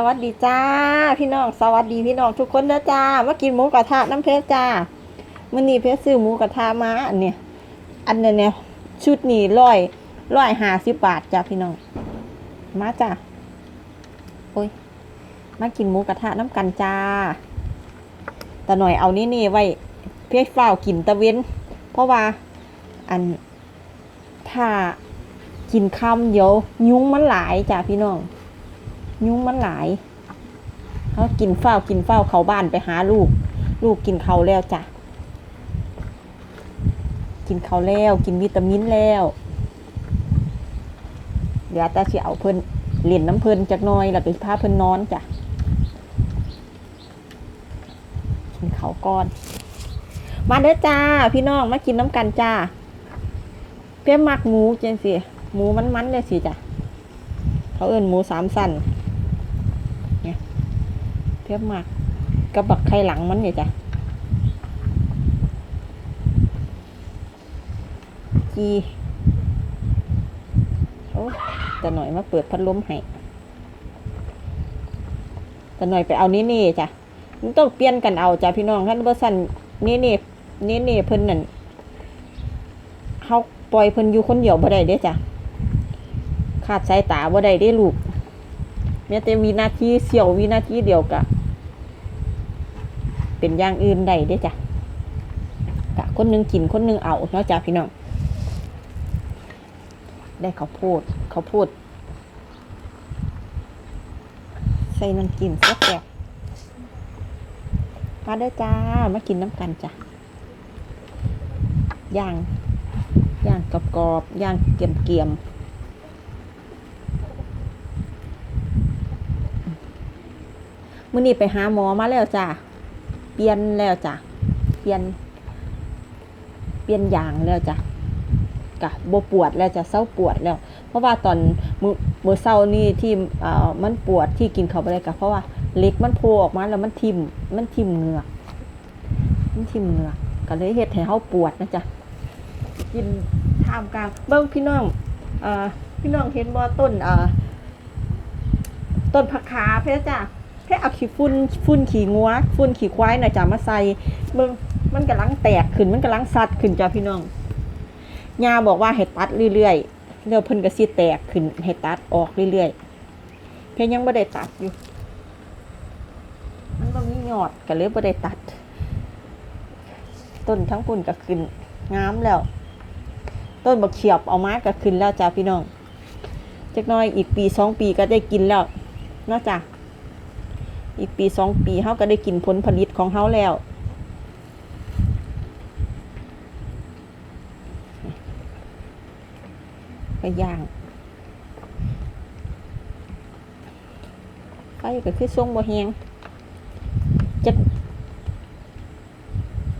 สวัสดีจ้า พี่น้องสวัสดีพี่น้องทุกคนนะจ้ามากินหมูกระทะน้ำเพชรจ้ามื่อนี้เพชรซื้อหมูกระทะมาอันเนี้ยอันเนี้ยเนี่ยชุดนี้ร้อยร้อยห้าสิบบาทจ้าพี่น้องมาจ้าโอ้ยมากินหมูกระทะน้ำกันจ้า แต่หน่อยเอานี่นี่ไว้เพชรเฝ้ากินตะเว้น เพราะว่าอันถ้ากินคำเดี๋ยวยุ้งมันหลายจ้าพี่น้อง ยุงมันหลายเขากินเฝ้ากินเฝ้าเขาบ้านไปหาลูก ลูกกินเขาแล้วจ้ะ กินเขาแล้วกินวิตามินแล้วเดี๋ยวตาเสียเอาเพิ่นเล่นน้ำเพิ่นจักน้อยแล้วก็พาเพิ่นนอนจ้ะกินเขาก่อน มาเด้อจ้า พี่น้องมากินน้ำกันจ้าเพี้ยมักหมูจังสิหมูมันๆเลยสิจ้ะเขาเอิ้นหมูสามสันเนี่ย เพียบมากกับบักไข่หลังมันเนี่ยจ้ะจีโอ้แต่หน่อยมาเปิดพัดลมให้แต่หน่อยไปเอานี่นี่จ้ะมันต้องเปลี่ยนกันเอาจ้ะพี่น้องท่านเบอร์สันนี่นี่นี่นี่เพิ่นนั่นเขาปล่อยเพิ่นอยู่คนเดียวบ่ได้เด้จ้ะขาดสายตาบ่ได้ได้ลูกแม้แต่วินาทีเสียววินาทีเดียวกะ เป็นอย่างอื่นได้ได้จ้ะกะคนหนึงกินคนหนึงเอาเนาะจ้ะพี่น้อง ได้ข้าวโพดข้าวโพดใส่น้ำกินแซ่บๆมาเด้อจ้า มากินน้ำกันจ้ะย่างย่างกรอบๆย่างเกรียมๆมื่อนี้ไปหาหมอมาแล้วจ้ะ ปลี่ยนแล้วจ้ะ เปลี่ยน เปลี่ยนยางแล้วจ้ะกะบปวดแล้วจะเศร้าปวดแล้ว เพราะว่าตอนมือมือเศร้านี่ที่อ่อมันปวดที่กินเขาไปเลยกะเพราะว่าเล็กมันโผล่ออกมาแล้วมันทิ่มมันทิ่มเหงือกมันทิ่มเหงือกก็เลยเฮ็ดให้เฮาปวดนะจ๊ะกินท่ามกลางเบิ่งพี่น้องอ่อพี่น้องเห็นบ่ต้นอ่อต้นผักขาเพชรจ้ะ แค่เอาขี้ฝุ่นฝุ่นขี้งัวฝุ่นขี้ควายนะจ้ะมาใส่เบิ่งมันกำลังแตกขึ้นมันกำลังสัดขึ้นจ้ะพี่น้องยาบอกว่าให้ตัดเรื่อยๆแล้วเพิ่นก็สิแตกขึ้นให้ตัดออกเรื่อยๆเพิ่นยังบ่ได้ตัดอยู่ มันบ่มียอดก็เลยบ่ได้ตัด ต้นทั้งปุ่นก็ขึ้นงามแล้ว ต้นบักเขียบเอามาก็ขึ้นแล้วจ้ะพี่น้องจักหน้อยอีกปีสองปีก็ได้กินแล้วนาะจ้ะ อีกปีสองปีเขาก็ได้กินผลผลิตของเขาแล้วไปย่างไฟก็คือส่งบ่แหงจะ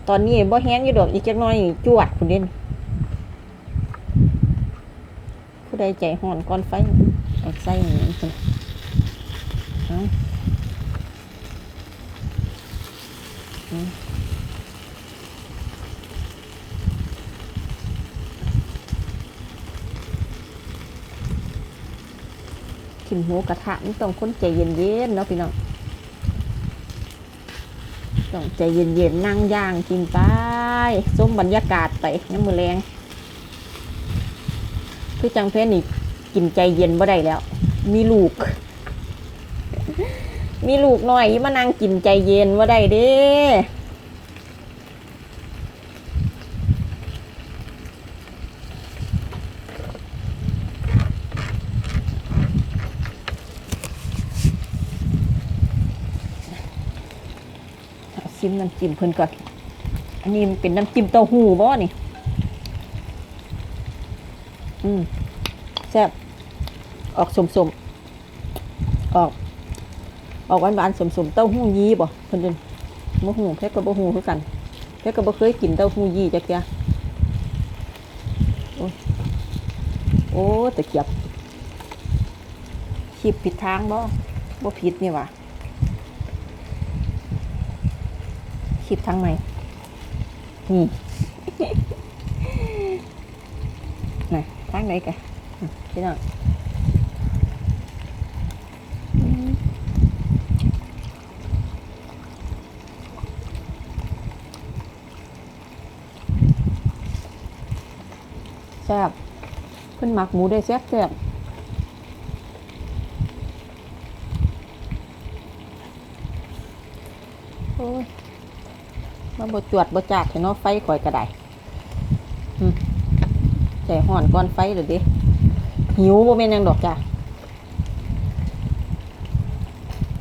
ตอนนี้บ่แหงอยู่ดอกอีกจักน้อยจวดคุณเด่นผู้ใดใจห่อนก่อนไฟเอาใส่อย่างนี้คนเอา กิ นหมูกระทะมันต้องคนใจเย็นๆเนาะพี่น้องต้องใจเย็นๆนั่งย่างกินไปส้มบรรยากาศไปน้ำมือแรงคือจังเพนนี่กินใจเย็นบ่ได้แล้ว มีลูก มีลูกหน่อยมานั่งกินใจเย็นว่าได้เด้ มน้ำจิ้มเพิ่นก่อน อันนี้มันเป็นน้ำจิ้มเต้าหู้บ่นี่ อืมแซ่บออกสมๆออก ออกหวานๆสมๆเต้าหู้ยี้บ่เพิ่นเดินบ่ฮู้เพชรก็บ่ฮู้คือกันเพชรก็บ่เคยกินเต้าหู้ยี้จักเที่ยโอ้โอ้ตะเกียบขีบผิดทางบ่บ่ผิดนี่ว่า คลิปทั้งในนี่นะทางไหนกันพี่น้องแซ่บเพิ่นหมักหมูได้แซ่บแซ่บโอ้ย มาบดจวดบดจาดให้เนาไฟก่อยกระไดอืมใจห่อนก่อนไฟเลยดิหิวบ่แม่นยังดอกจ้ะ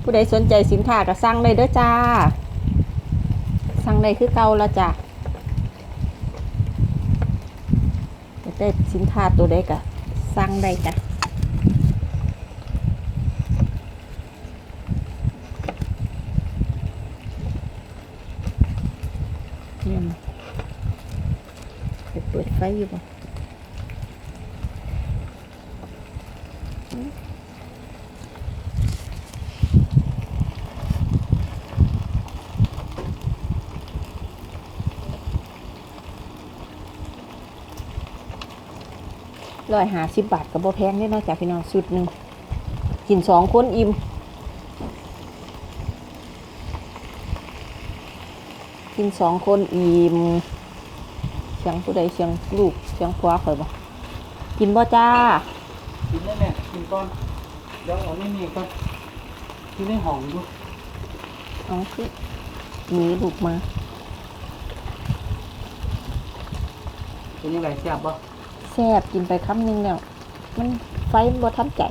ผู้ใดสนใจสินค้าก็สั่งได้เด้อจ้า สั่งได้คือเก่าละจ้ะอยาได้สินค้าตัวใดก็สั่งได้จ้ะ นี่ยไปเปิดไฟอยู่บ่ร้อยหาสิบบาทกับโบแพงได้เนอกจากพี่น้องชุดหนึ่งกินสองคนอิ่ม กินสองคนอิ่มเสียงผู้ใดเสียงลูกเสียงผัวข่อยบ่กินบ่จ้า กินได้แม่กินก่อนเดี๋ยวเอานี่นี่ก่อนกินในห้องดูเอาคือหนีลูกมาเป็นยังไงแซ่บบ่แซ่บกินไปคำหนึงแล้วมันไฟมันบ่ทันใจ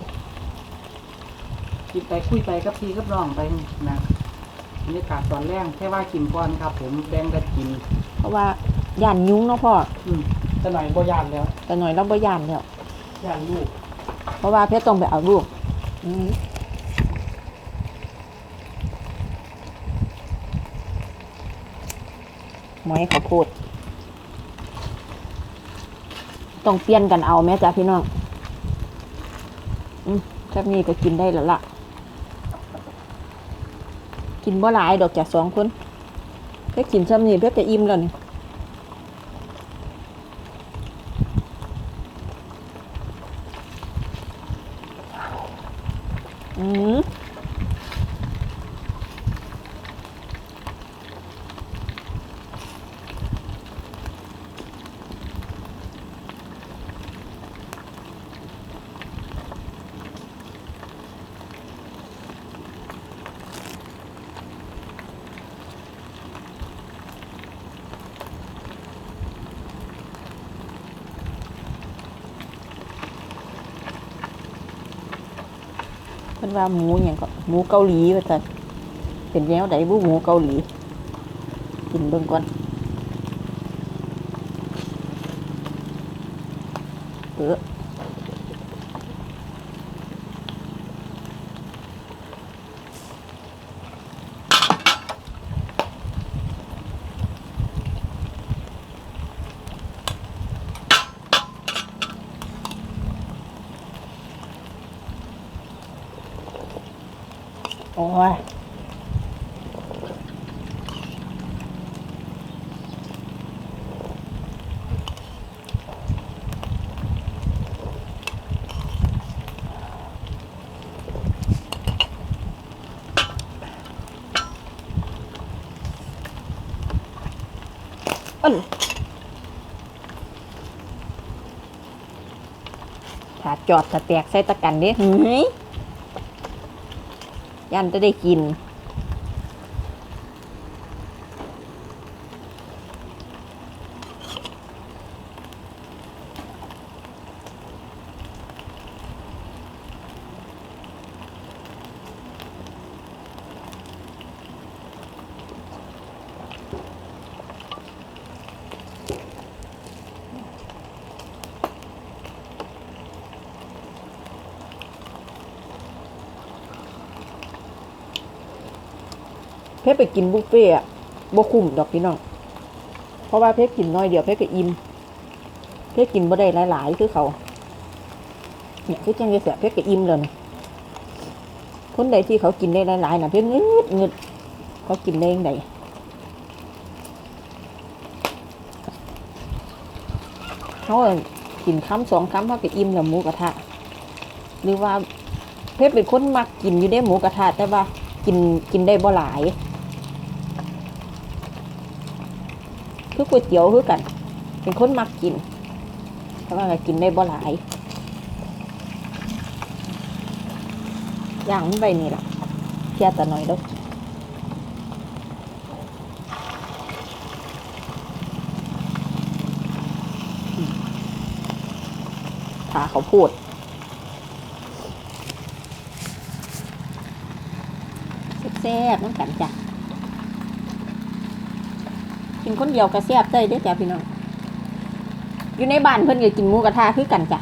กินไปคุยไปกับพี่กับน้องไปนะ บรรยากาศตอนแรกแค่ว่ากินก่อนครับ ผมแบ่งกันกินเพราะว่าย่านยุ้งเนาะพ่ออืมแต่หน่อยบ่ยานแล้วแต่หน่อยเราบ่ย่านแล้วยานลูก เพราะว่าเพชรต้องไปเอาลูกอืมหมอยข้าวโพดต้องเปลี่ยนกันเอาแม่จ้าพี่น้อง อืมแค่นี้ก็กินได้แล้วล่ะ กินบ่หลายดอกจากสองคนเพื่อกินซ้ำนี่เพื่อจะอิ่มแล้วนี่อืมเพิ่นว่าหมูอย่างก็หมูเกาหลีว่าแต่เป็นแนวใดบุหมูเกาหลี กินเบิ่งก่อน ยอันถ้าจอดถ้าแตกใส่ตะกันเด้เฮ้ย ยันจะได้กิน เพชรไปกินบุฟเฟ่อะบ่คุ้มดอกพี่น้อง เพราะว่าเพชรกินน้อยเดียวเพชรก็อิ่ม เพชรกินบ่ได้หลายๆคือเขา เนี่ยคือจังจะเสียเพชรก็อิ่มแล้วนะคนใดที่เขากินได้หลายๆนะเพชรงึดงึดเขากินได้ยังไงเขากินคำสองคำเขาก็อิ่มแล้วหมูกระทะ หรือว่าเพชรเป็นคนมักกินอยู่ได้หมูกระทะแต่ว่ากินกินได้บ่หลาย คือก๋วยเตี๋ยวคือกัน เป็นคนมักกินแต่ว่าก็กินได้บ่หลาย อย่างมันไปนี่ล่ะเพียแต่น้อยเด้ออืมขาเขาพูดแซ่บๆน้ำกันจ้ะ กินคนเดียวก็แซ่บได้เด้อจ้ะพี่น้อง อยู่ในบ้านเพิ่นก็กินหมูกระทะคือกันจ้ะ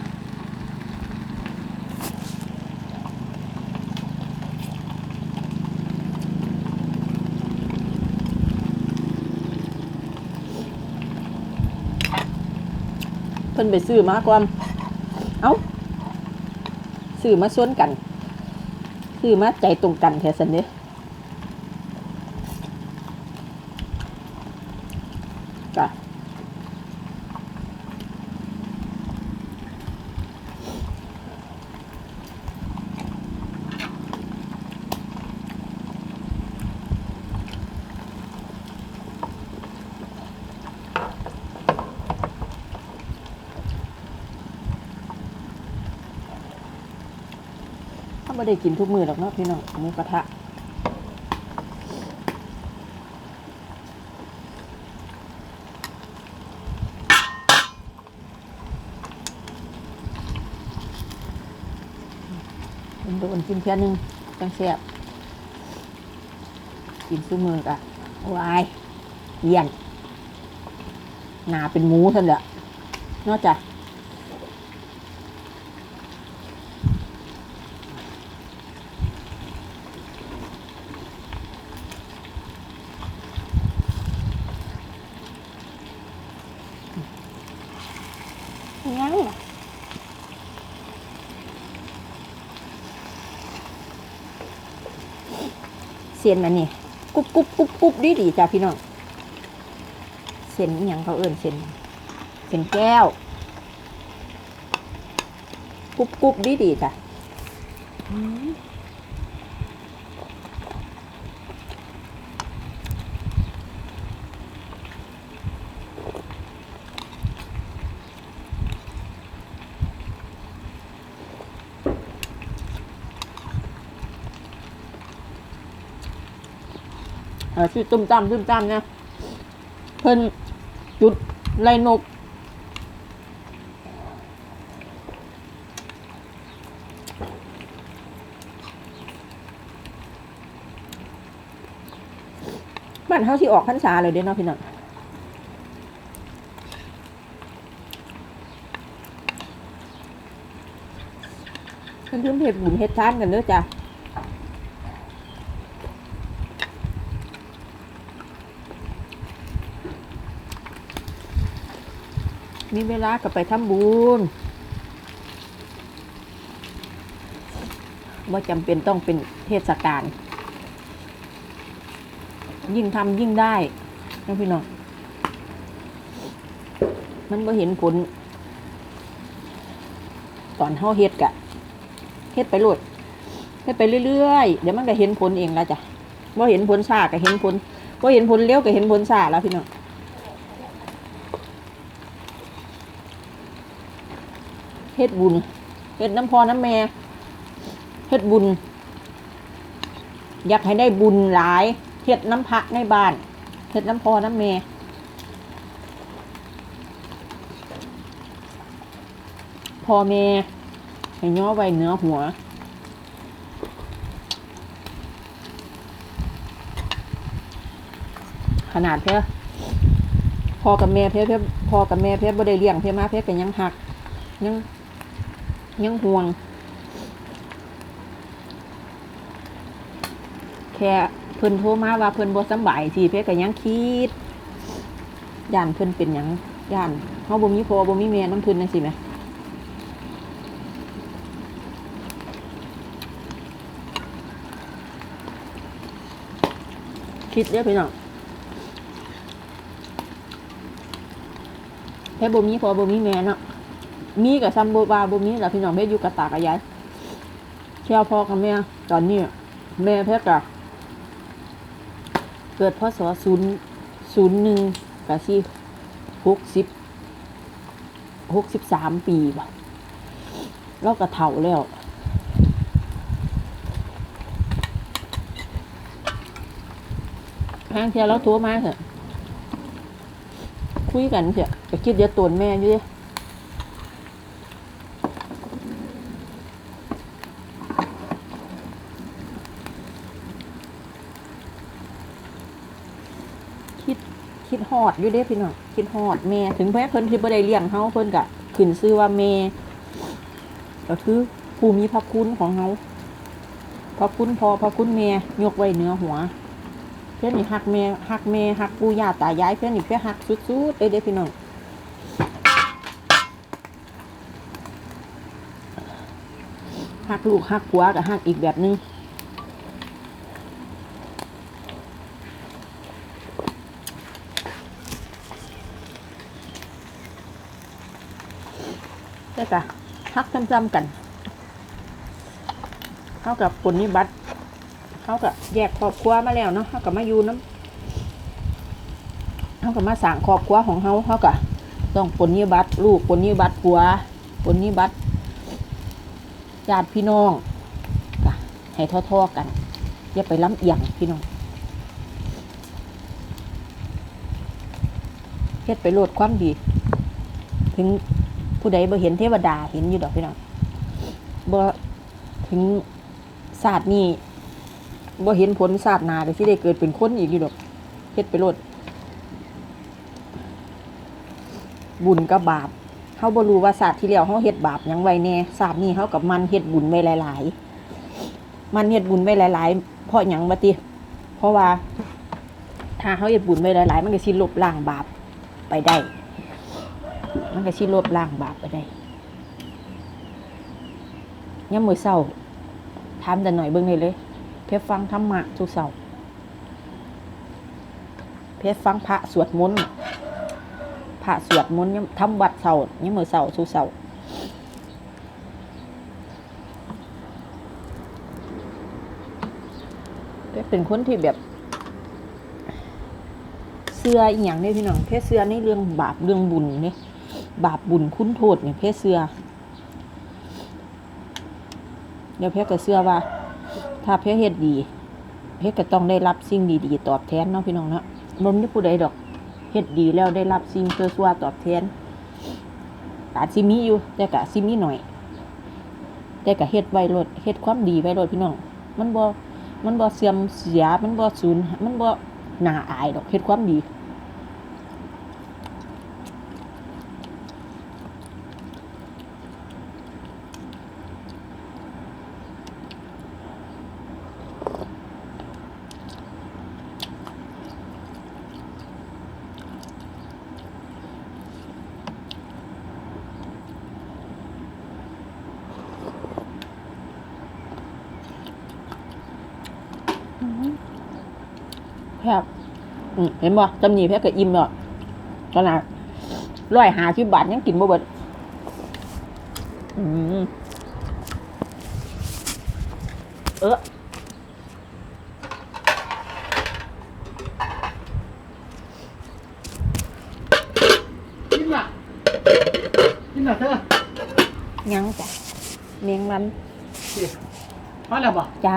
เพิ่นไปซื้อมาก่อนเอ้าซื้อมาส่วนกันซื้อมาใจตรงกันแท้สันเด้ ไม่ได้กินทุกมือหรอกเนาะพี่น้องหมูกระทะโดนกินเพียนึงจังแซ่บกินซุมือกะวายเยี่ยนหนาเป็นหมูท่านเด้อ นอกจากยังล่ะ เส้นอันนี้กุบกุบกุบกุบดีดีจ้ะพี่น้องเส้นอย่างเขาเอิ่นเส้นเส้นแก้วกุบกุบดีดีจ้ะ ชื่อตุ้มตั้มตุ้มตั้มนะเพิ่นจุดไล่นก บ้านเฮาที่ออกพรรษาเลยเด้เนาะพี่น้องเพิ่นเพิ่นเฮ็ดบุญเฮ็ดทานกันเด้อจ้ะ มีเวลาก็ไปทำบุญว่าจำเป็นต้องเป็นเทศกาลยิ่งทำยิ่งได้นะพี่น้อง มันบ่เห็นผล ตอนเฮาเฮ็ดกะเฮ็ดไปโลดเฮ็ดไปเรื่อยๆ เดี๋ยวมันก็เห็นผลเองแล้วจ้ะบ่เห็นผลชาก็เห็นผลบ่เห็นผลเร็วก็เห็นผลชาแล้วพี่น้อง เฮ็ดบุญเฮ็ดน้ำพอน้ำแม่เฮ็ดบุญ อยากให้ได้บุญหลายเฮ็ดน้ำพระในบ้านเฮ็ดน้ำพอน้ำแม่พ่อแม่ให้ย่อไว้เนื้อหัวขนาดเพื่อพ่อกับแม่เพื่อเพื่อพ่อกับแม่เพื่อบ่ได้เลี้ยงเพื่อมาเพื่อเป็นยังหักยัง ยังห่วง แค่เพิ่นโทรมาว่าเพิ่นบ่สบายสิเพิ่นก็ยังคิดย่านเพิ่นเป็นหยังย่านเฮาบ่มีพ่อบ่มีแม่นำเพิ่นจังซี่แหมคิดเด้อพี่น้องแค่บ่มีพ่อบ่มีแม่เนาะ มีกับซัมโบบาบ่มีแล้วพี่น้องแม่อยู่กับตากับยายเชี่ยวพ่อกับแม่ตอนนี้แม่เพ่กะเกิดพศศูนย์ศูนย์หนึ่งกับสี่หกสิบหกสิบสามปีบ่เราก็เฒ่าแล้วทางเทียวเราโทรมาเถอะคุยกันเถอะก็คิดเดี๋ยวนแม่อยู่ดิคิดคิดฮ อดอยู่เด้พี่น้องคิดฮอดแม่ ถึงแม้เพิ่นที่บ่ได้เลี้ยงเฮาเพิ่นก็ขึ้นชื่อว่าแม่ก็คือผู้มีพระคุณของเฮาพระคุณพอพระคุณแม่ยกไว้เหนือหัว เพื่อนนี่หักแม่หักแม่หักปู่ย่าตายายเพื่อนนี่เพื่อหักสุดๆเลยเด้พี่น้องหักลูกหักผัวกับหักอีกแบบนึง แต่กะหักจำๆกันเท่ากับปุนนิบัติเขาก็แยกครอบครัวมาแล้วเนาะเขาก็มาอยู่น้ำเขาก็มาสั่งครอบครัวของเขาเขาก็ต้องปนนิบัติลูกปนนิบัติผัวปนนิบัติญาติพี่น้องให้ท่อๆกันอย่าไปล้ำเอียงพี่น้องเฮ็ดไปโลดความดี ถึง ผู้ใดบ่เห็นเทวดาเห็นอยู่ดอกพี่น้องบ่ถึงศาสตร์นี้บ่เห็นผลศาสตร์นาแต่ที่ได้เกิดเป็นคนอีกอยู่ดอกเฮ็ดไปโลดบุญกับบาปเฮาบ่รู้ว่าศาสตร์ที่แล้วเฮาเฮ็ดบาปยังไวแน่ศาสตร์นี้เฮากับมันเฮ็ดบุญไว้หลาย ๆ มันเฮ็ดบุญไว้หลาย ๆ เพราะหยังบ่ติเพราะว่า ถ้าเฮาเฮ็ดบุญไว้หลาย ๆ มันก็สิลบล้างบาปไปได้ มันก็สิลบล้างบาปไปได้ยามมื้อเช้าถามแต่หน่อยเบิ่งได้เลย เพชรฟังธรรมะทุกเสาร์เพชรฟังพระสวดมนต์พระสวดมนต์ยามทำวัดเสาร์นี่มือเสาร์ทุกเสาร์เพชรเป็นคนที่แบบเสื้ออีหยังเนี่ยพี่น้องเพชรเสื้อในเรื่องบาปเรื่องบุญเนี่ย บาปบุญคุณโทษเนี่ยเพชรเสือเดี๋ยวเพชรก็เสือว่า ถ้าเพชรเฮ็ดดีเพชรก็ต้องได้รับสิ่งดีๆตอบแทนเนาะพี่น้องเนาะบ่มีผู้ใดดอกเฮ็ดดีแล้วได้รับสิ่งชั่วๆตอบแทนอาจสิมีอยู่ แต่ก็สิมีหน่อย แต่ก็เฮ็ดไว้โลดเฮ็ดความดีไว้โลดพี่น้อง มันบ่มันบ่เสื่อมเสีย มันบ่สูญมันบ่หน่าอายดอกเฮ็ดความดี ครับอืม เห็นบ่จำหนีแพ้ก็อิ่มแล้วขนาดร้อยหาที่บาทยังกินบ่เบิดอืมเออกินล่ะกินล่ะเธอยังจ้ะเมียงมันสิพอแล้วบ่จ้า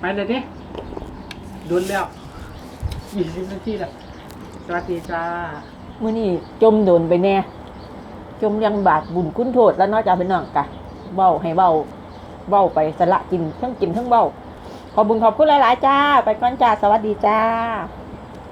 ไปเลยดิโดนแล้ว ยี่สิบนาทีแล้วสวัสดีจ้ามื่อนี้จมโดนไปแน่จมเรื่องบาปบุญคุณโทษแล้วเนาะจ้าพี่น้องกะเบ้าให้เบ้าเบ้าไปสละกินทั้งกินทั้งเบ้าขอบุญขอบคุณหลาย ๆ จ้า ไปก่อนจ้า สวัสดีจ้า